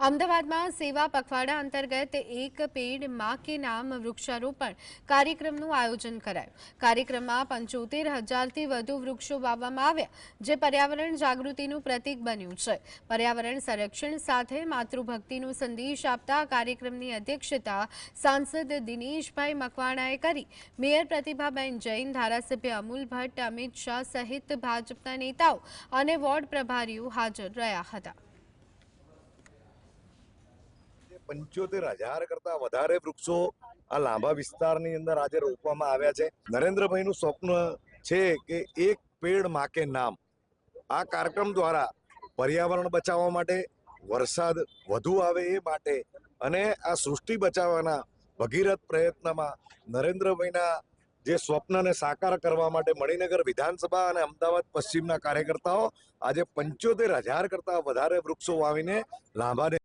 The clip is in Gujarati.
અમદાવાદમાં સેવા પખવાડા અંતર્ગત એક પેડમાં કે નામ વૃક્ષારોપણ કાર્યક્રમનું આયોજન કરાયું. કાર્યક્રમમાં પંચોતેર હજારથી વધુ વૃક્ષો વાવવામાં આવ્યા, જે પર્યાવરણ જાગૃતિનું પ્રતીક બન્યું છે. પર્યાવરણ સંરક્ષણ સાથે માતૃભક્તિનો સંદેશ આપતા કાર્યક્રમની અધ્યક્ષતા સાંસદ દિનેશભાઈ મકવાણાએ કરી. મેયર પ્રતિભાબેન જૈન, ધારાસભ્ય અમૂલ ભટ્ટ, અમિત શાહ સહિત ભાજપના નેતાઓ અને વોર્ડ પ્રભારીઓ હાજર રહ્યા હતા. પંચોતેર હજાર કરતા વધારે વૃક્ષો આ લાંબા વિસ્તારની અંદર આજે રોપવામાં આવ્યા છે. નરેન્દ્રભાઈનું સ્વપ્ન છે કે એક પેડ માકે નામ. આ કાર્યક્રમ દ્વારા પર્યાવરણ બચાવવા માટે વરસાદ વધુ આવે એ માટે અને આ સૃષ્ટિ બચાવવાના ભગીરથ પ્રયત્નમાં નરેન્દ્રભાઈના જે સ્વપ્નને સાકાર કરવા માટે મણિનગર વિધાનસભા અને અમદાવાદ પશ્ચિમના કાર્યકર્તાઓ આજે પંચોતેર હજાર કરતા વધારે વૃક્ષો વાવીને લાંભાને